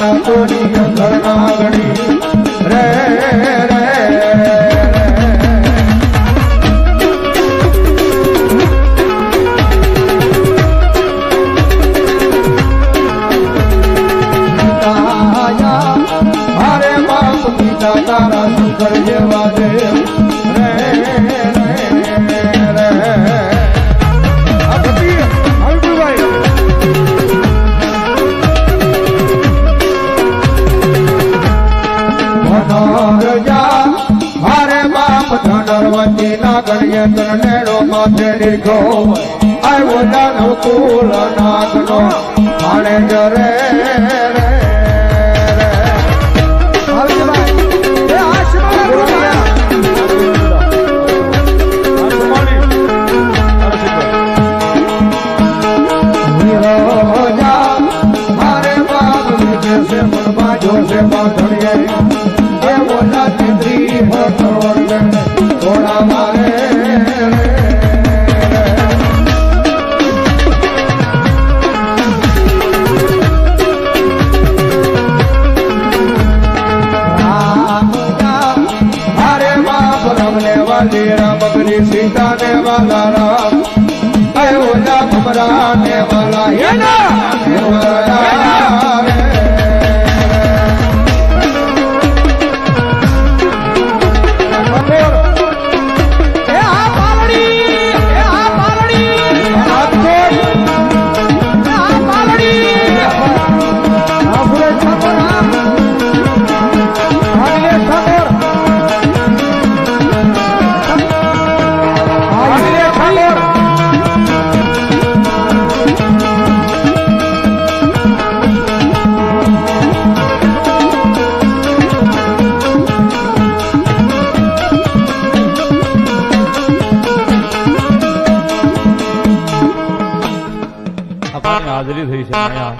બાપ માતા તોની અંદર નાગણી રે રે પિતાયા મારે બાપ પિતા તારા સુંદર જેવા બાપ ધનર વચ્ચે ના કરીએ તરનેડો માથે લીધો આવ્યો દાનવ કુલ નાગનો માણે જરે છે બાંધણીએ સીતા ને વાલા રામ. અરે ઓલા ભમરા ને વાલા આપણી હાજરી થઈ છે અહીંયા.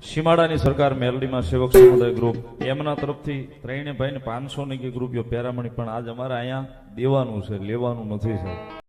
સીમાડાની સરકાર મેલડીમાં સેવક સમુદાય ગ્રુપ એમના તરફથી ત્રણે ભાઈને પાંચસો ની કે રૂપિયો પેરામણી. પણ આજ અમારે અહીંયા દેવાનું છે, લેવાનું નથી, સાહેબ.